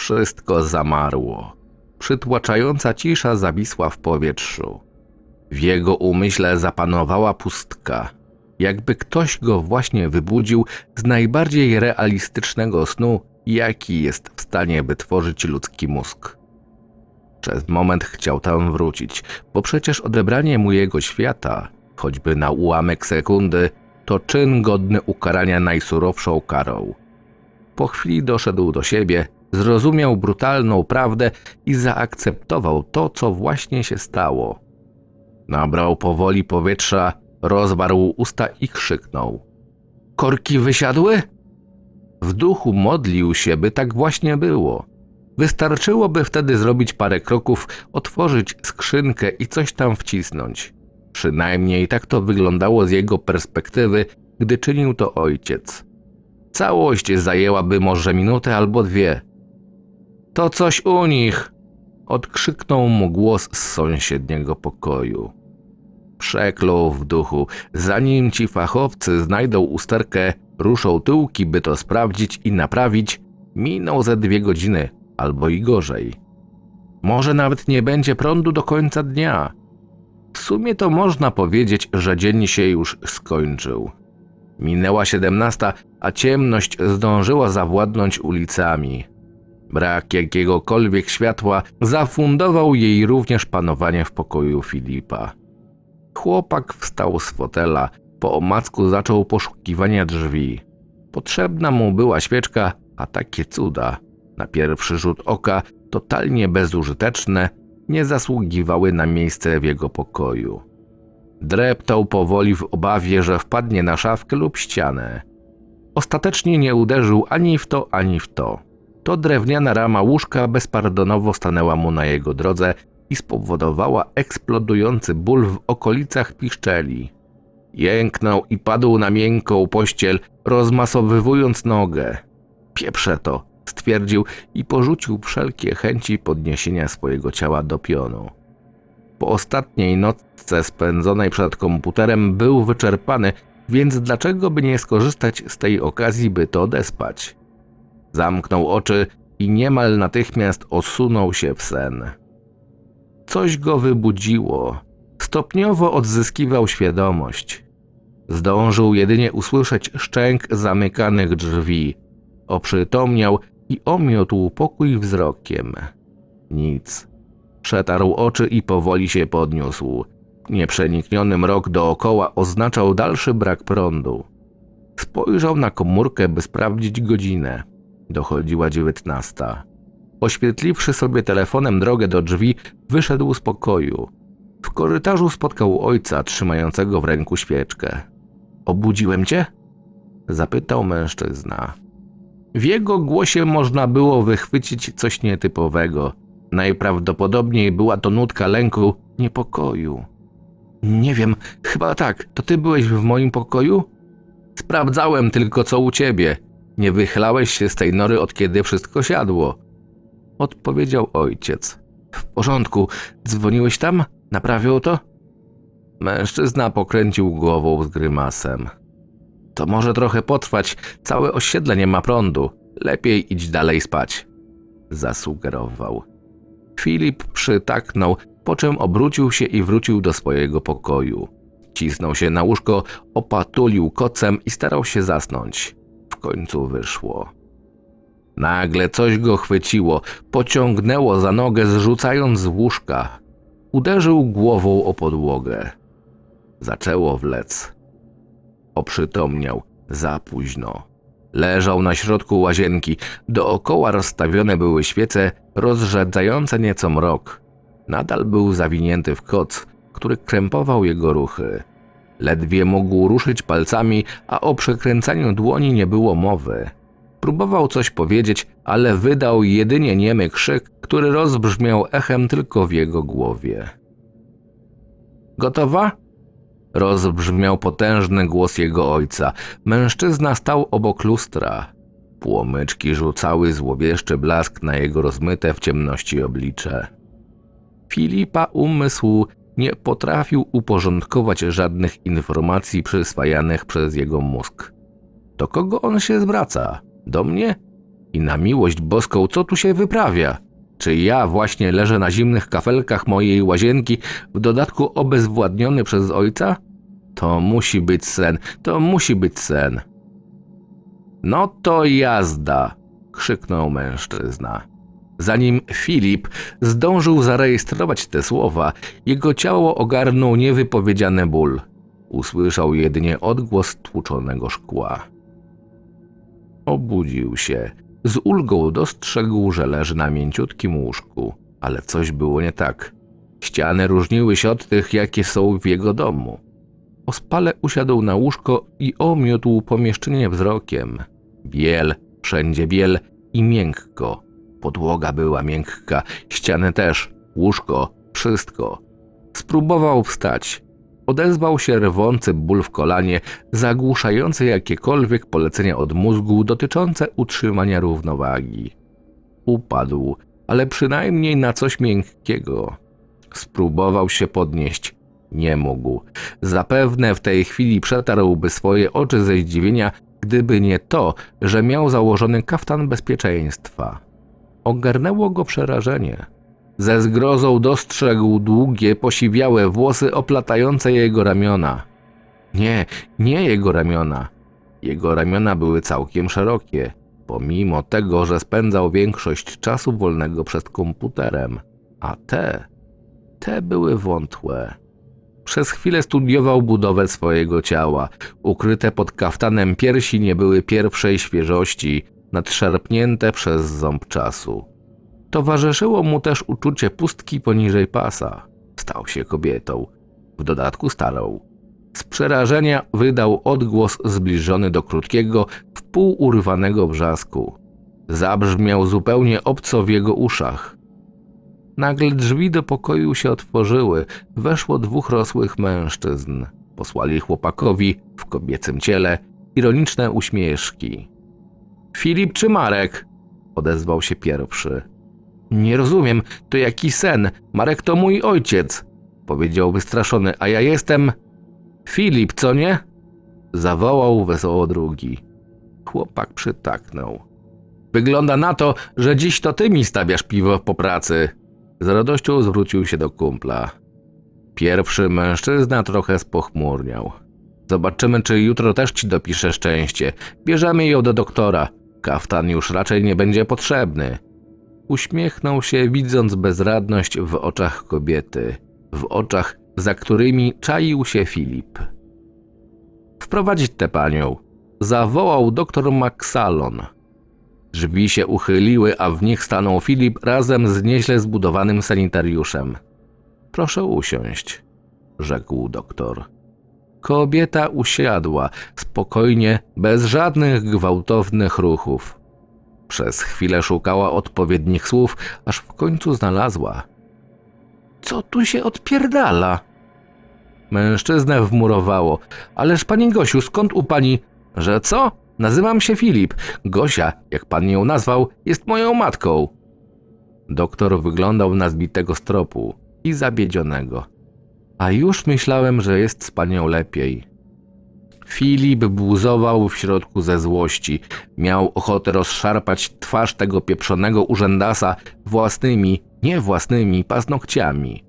Wszystko zamarło. Przytłaczająca cisza zawisła w powietrzu. W jego umyśle zapanowała pustka, jakby ktoś go właśnie wybudził z najbardziej realistycznego snu, jaki jest w stanie wytworzyć ludzki mózg. Przez moment chciał tam wrócić, bo przecież odebranie mu jego świata, choćby na ułamek sekundy, to czyn godny ukarania najsurowszą karą. Po chwili doszedł do siebie, zrozumiał brutalną prawdę i zaakceptował to, co właśnie się stało. Nabrał powoli powietrza, rozwarł usta i krzyknął. Korki wysiadły? W duchu modlił się, by tak właśnie było. Wystarczyłoby wtedy zrobić parę kroków, otworzyć skrzynkę i coś tam wcisnąć. Przynajmniej tak to wyglądało z jego perspektywy, gdy czynił to ojciec. Całość zajęłaby może minutę albo dwie. To coś u nich! Odkrzyknął mu głos z sąsiedniego pokoju. Przeklął w duchu, zanim ci fachowcy znajdą usterkę, ruszą tyłki, by to sprawdzić i naprawić, miną ze dwie godziny, albo i gorzej. Może nawet nie będzie prądu do końca dnia. W sumie to można powiedzieć, że dzień się już skończył. Minęła siedemnasta, a ciemność zdążyła zawładnąć ulicami. Brak jakiegokolwiek światła zafundował jej również panowanie w pokoju Filipa. Chłopak wstał z fotela, po omacku zaczął poszukiwania drzwi. Potrzebna mu była świeczka, a takie cuda, na pierwszy rzut oka totalnie bezużyteczne, nie zasługiwały na miejsce w jego pokoju. Dreptał powoli w obawie, że wpadnie na szafkę lub ścianę. Ostatecznie nie uderzył ani w to, ani w to. To drewniana rama łóżka bezpardonowo stanęła mu na jego drodze i spowodowała eksplodujący ból w okolicach piszczeli. Jęknął i padł na miękką pościel, rozmasowywując nogę. Pieprze to, stwierdził i porzucił wszelkie chęci podniesienia swojego ciała do pionu. Po ostatniej nocce spędzonej przed komputerem był wyczerpany, więc dlaczego by nie skorzystać z tej okazji, by to odespać? Zamknął oczy i niemal natychmiast osunął się w sen. Coś go wybudziło. Stopniowo odzyskiwał świadomość. Zdążył jedynie usłyszeć szczęk zamykanych drzwi. Oprzytomniał i omiotł pokój wzrokiem. Nic. Przetarł oczy i powoli się podniósł. Nieprzenikniony mrok dookoła oznaczał dalszy brak prądu. Spojrzał na komórkę, by sprawdzić godzinę. Dochodziła dziewiętnasta. Oświetliwszy sobie telefonem drogę do drzwi, wyszedł z pokoju. W korytarzu spotkał ojca trzymającego w ręku świeczkę. Obudziłem cię? Zapytał mężczyzna. W jego głosie można było wychwycić coś nietypowego. Najprawdopodobniej była to nutka lęku, niepokoju. Nie wiem, chyba tak. To ty byłeś w moim pokoju? Sprawdzałem tylko co u ciebie. Nie wychylałeś się z tej nory od kiedy wszystko siadło. Odpowiedział ojciec. W porządku, dzwoniłeś tam? Naprawił to? Mężczyzna pokręcił głową z grymasem. To może trochę potrwać, całe osiedle nie ma prądu. Lepiej idź dalej spać. Zasugerował. Filip przytaknął, po czym obrócił się i wrócił do swojego pokoju. Cisnął się na łóżko, opatulił kocem i starał się zasnąć. Końcu wyszło. Nagle coś go chwyciło, pociągnęło za nogę, zrzucając z łóżka. Uderzył głową o podłogę. Zaczęło wlec. Oprzytomniał za późno. Leżał na środku łazienki. Dookoła rozstawione były świece, rozrzedzające nieco mrok. Nadal był zawinięty w koc, który krępował jego ruchy. Ledwie mógł ruszyć palcami, a o przekręcaniu dłoni nie było mowy. Próbował coś powiedzieć, ale wydał jedynie niemy krzyk, który rozbrzmiał echem tylko w jego głowie. Gotowa? Rozbrzmiał potężny głos jego ojca. Mężczyzna stał obok lustra. Płomyczki rzucały złowieszczy blask na jego rozmyte w ciemności oblicze. Filipa umysł nie potrafił uporządkować żadnych informacji przyswajanych przez jego mózg. Do kogo on się zwraca? Do mnie? I na miłość boską, co tu się wyprawia? Czy ja właśnie leżę na zimnych kafelkach mojej łazienki, w dodatku obezwładniony przez ojca? To musi być sen, to musi być sen. No to jazda! krzyknął mężczyzna. Zanim Filip zdążył zarejestrować te słowa, jego ciało ogarnął niewypowiedziany ból. Usłyszał jedynie odgłos tłuczonego szkła. Obudził się. Z ulgą dostrzegł, że leży na mięciutkim łóżku, ale coś było nie tak. Ściany różniły się od tych, jakie są w jego domu. Ospale usiadł na łóżko i omiótł pomieszczenie wzrokiem. Biel, wszędzie biel i miękko. Podłoga była miękka, ściany też, łóżko, wszystko. Spróbował wstać. Odezwał się rwący ból w kolanie, zagłuszający jakiekolwiek polecenia od mózgu dotyczące utrzymania równowagi. Upadł, ale przynajmniej na coś miękkiego. Spróbował się podnieść. Nie mógł. Zapewne w tej chwili przetarłby swoje oczy ze zdziwienia, gdyby nie to, że miał założony kaftan bezpieczeństwa. Ogarnęło go przerażenie. Ze zgrozą dostrzegł długie, posiwiałe włosy oplatające jego ramiona. Nie, nie jego ramiona. Jego ramiona były całkiem szerokie, pomimo tego, że spędzał większość czasu wolnego przed komputerem. A te, te były wątłe. Przez chwilę studiował budowę swojego ciała. Ukryte pod kaftanem piersi nie były pierwszej świeżości, nadszarpnięte przez ząb czasu. Towarzyszyło mu też uczucie pustki poniżej pasa. Stał się kobietą, w dodatku starą. Z przerażenia wydał odgłos zbliżony do krótkiego, wpół urwanego wrzasku. Zabrzmiał zupełnie obco w jego uszach. Nagle drzwi do pokoju się otworzyły, weszło dwóch rosłych mężczyzn. Posłali chłopakowi w kobiecym ciele ironiczne uśmieszki. Filip czy Marek? odezwał się pierwszy. Nie rozumiem, to jaki sen? Marek to mój ojciec, powiedział wystraszony, a ja jestem. Filip, co nie? zawołał wesoło drugi. Chłopak przytaknął. Wygląda na to, że dziś to ty mi stawiasz piwo po pracy. Z radością zwrócił się do kumpla. Pierwszy mężczyzna trochę spochmurniał. Zobaczymy, czy jutro też ci dopiszę szczęście. Bierzemy ją do doktora. Kaftan już raczej nie będzie potrzebny. Uśmiechnął się, widząc bezradność w oczach kobiety, w oczach, za którymi czaił się Filip. Wprowadzić tę panią, zawołał doktor Maxalon. Drzwi się uchyliły, a w nich stanął Filip razem z nieźle zbudowanym sanitariuszem. Proszę usiąść, rzekł doktor. Kobieta usiadła, spokojnie, bez żadnych gwałtownych ruchów. Przez chwilę szukała odpowiednich słów, aż w końcu znalazła. Co tu się odpierdala? Mężczyznę wmurowało. Ależ pani Gosiu, skąd u pani... Że co? Nazywam się Filip. Gosia, jak pan ją nazwał, jest moją matką. Doktor wyglądał na zbitego stropu i zabiedzionego. A już myślałem, że jest z panią lepiej. Filip buzował w środku ze złości. Miał ochotę rozszarpać twarz tego pieprzonego urzędasa własnymi, nie własnymi paznokciami.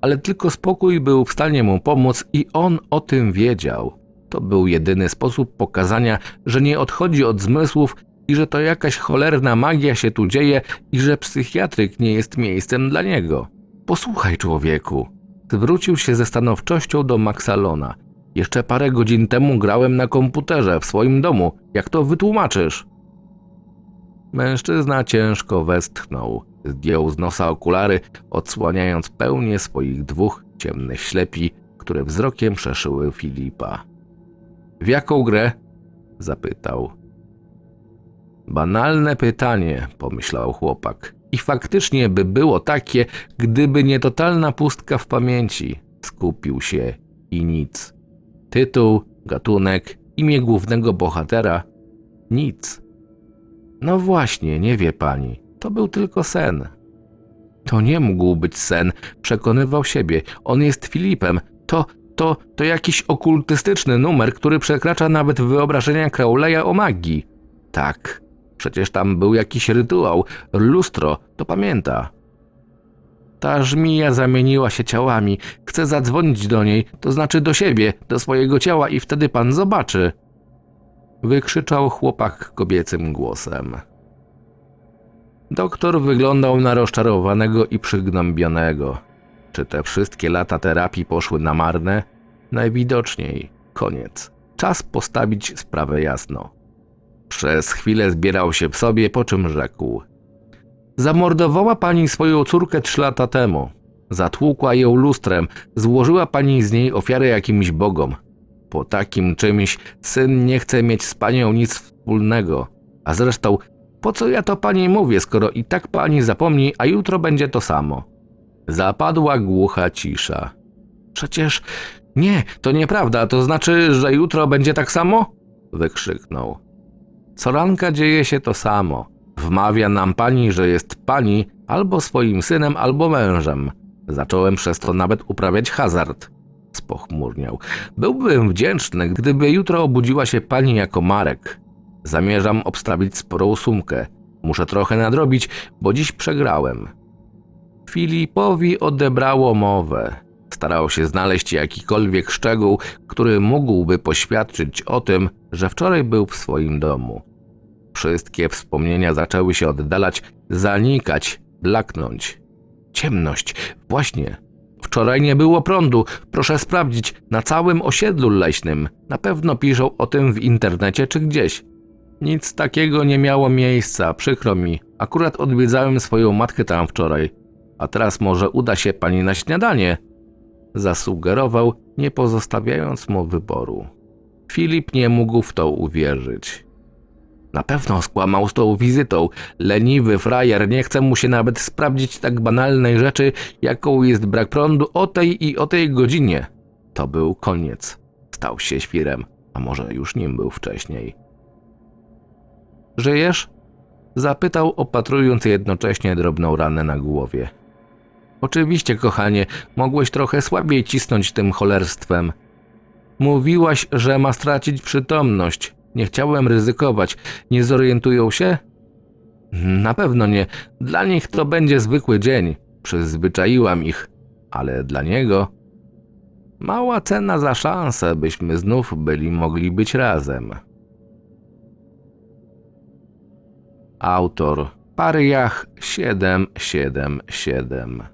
Ale tylko spokój był w stanie mu pomóc i on o tym wiedział. To był jedyny sposób pokazania, że nie odchodzi od zmysłów i że to jakaś cholerna magia się tu dzieje i że psychiatryk nie jest miejscem dla niego. Posłuchaj, człowieku. Zwrócił się ze stanowczością do Maxalona. Jeszcze parę godzin temu grałem na komputerze w swoim domu. Jak to wytłumaczysz? Mężczyzna ciężko westchnął. Zdjął z nosa okulary, odsłaniając pełnię swoich dwóch ciemnych ślepi, które wzrokiem przeszyły Filipa. W jaką grę? zapytał. Banalne pytanie, pomyślał chłopak. I faktycznie by było takie, gdyby nie totalna pustka w pamięci. Skupił się i nic. Tytuł, gatunek, imię głównego bohatera nic. No właśnie, nie wie pani. To był tylko sen. To nie mógł być sen, przekonywał siebie. On jest Filipem. To, to, to jakiś okultystyczny numer, który przekracza nawet wyobrażenia Crowleya o magii. Tak, Przecież tam był jakiś rytuał, lustro, to pamięta. Ta żmija zamieniła się ciałami. Chcę zadzwonić do niej, to znaczy do siebie, do swojego ciała i wtedy pan zobaczy. Wykrzyczał chłopak kobiecym głosem. Doktor wyglądał na rozczarowanego i przygnębionego. Czy te wszystkie lata terapii poszły na marne? Najwidoczniej koniec. Czas postawić sprawę jasno. Przez chwilę zbierał się w sobie, po czym rzekł: Zamordowała pani swoją córkę trzy lata temu. Zatłukła ją lustrem, złożyła pani z niej ofiarę jakimś bogom. Po takim czymś syn nie chce mieć z panią nic wspólnego. A zresztą, po co ja to pani mówię, skoro i tak pani zapomni, a jutro będzie to samo? Zapadła głucha cisza. Przecież nie, to nieprawda, to znaczy, że jutro będzie tak samo? Wykrzyknął. Co ranka dzieje się to samo. Wmawia nam pani, że jest pani albo swoim synem, albo mężem. Zacząłem przez to nawet uprawiać hazard. Spochmurniał. Byłbym wdzięczny, gdyby jutro obudziła się pani jako Marek. Zamierzam obstawić sporą sumkę. Muszę trochę nadrobić, bo dziś przegrałem. Filipowi odebrało mowę. Starał się znaleźć jakikolwiek szczegół, który mógłby poświadczyć o tym, że wczoraj był w swoim domu. Wszystkie wspomnienia zaczęły się oddalać, zanikać, blaknąć. Ciemność, właśnie. Wczoraj nie było prądu. Proszę sprawdzić, na całym osiedlu leśnym. Na pewno piszą o tym w internecie czy gdzieś. Nic takiego nie miało miejsca, przykro mi. Akurat odwiedzałem swoją matkę tam wczoraj. A teraz może uda się pani na śniadanie? Zasugerował, nie pozostawiając mu wyboru. Filip nie mógł w to uwierzyć. Na pewno skłamał z tą wizytą. Leniwy frajer nie chce mu się nawet sprawdzić tak banalnej rzeczy, jaką jest brak prądu o tej i o tej godzinie. To był koniec. Stał się świrem, a może już nim był wcześniej. Żyjesz? Zapytał, opatrując jednocześnie drobną ranę na głowie. Oczywiście, kochanie, mogłeś trochę słabiej cisnąć tym cholerstwem. Mówiłaś, że ma stracić przytomność. Nie chciałem ryzykować. Nie zorientują się? Na pewno nie. Dla nich to będzie zwykły dzień. Przyzwyczaiłam ich. Ale dla niego... Mała cena za szansę, byśmy znów byli mogli być razem. Autor Pariach 777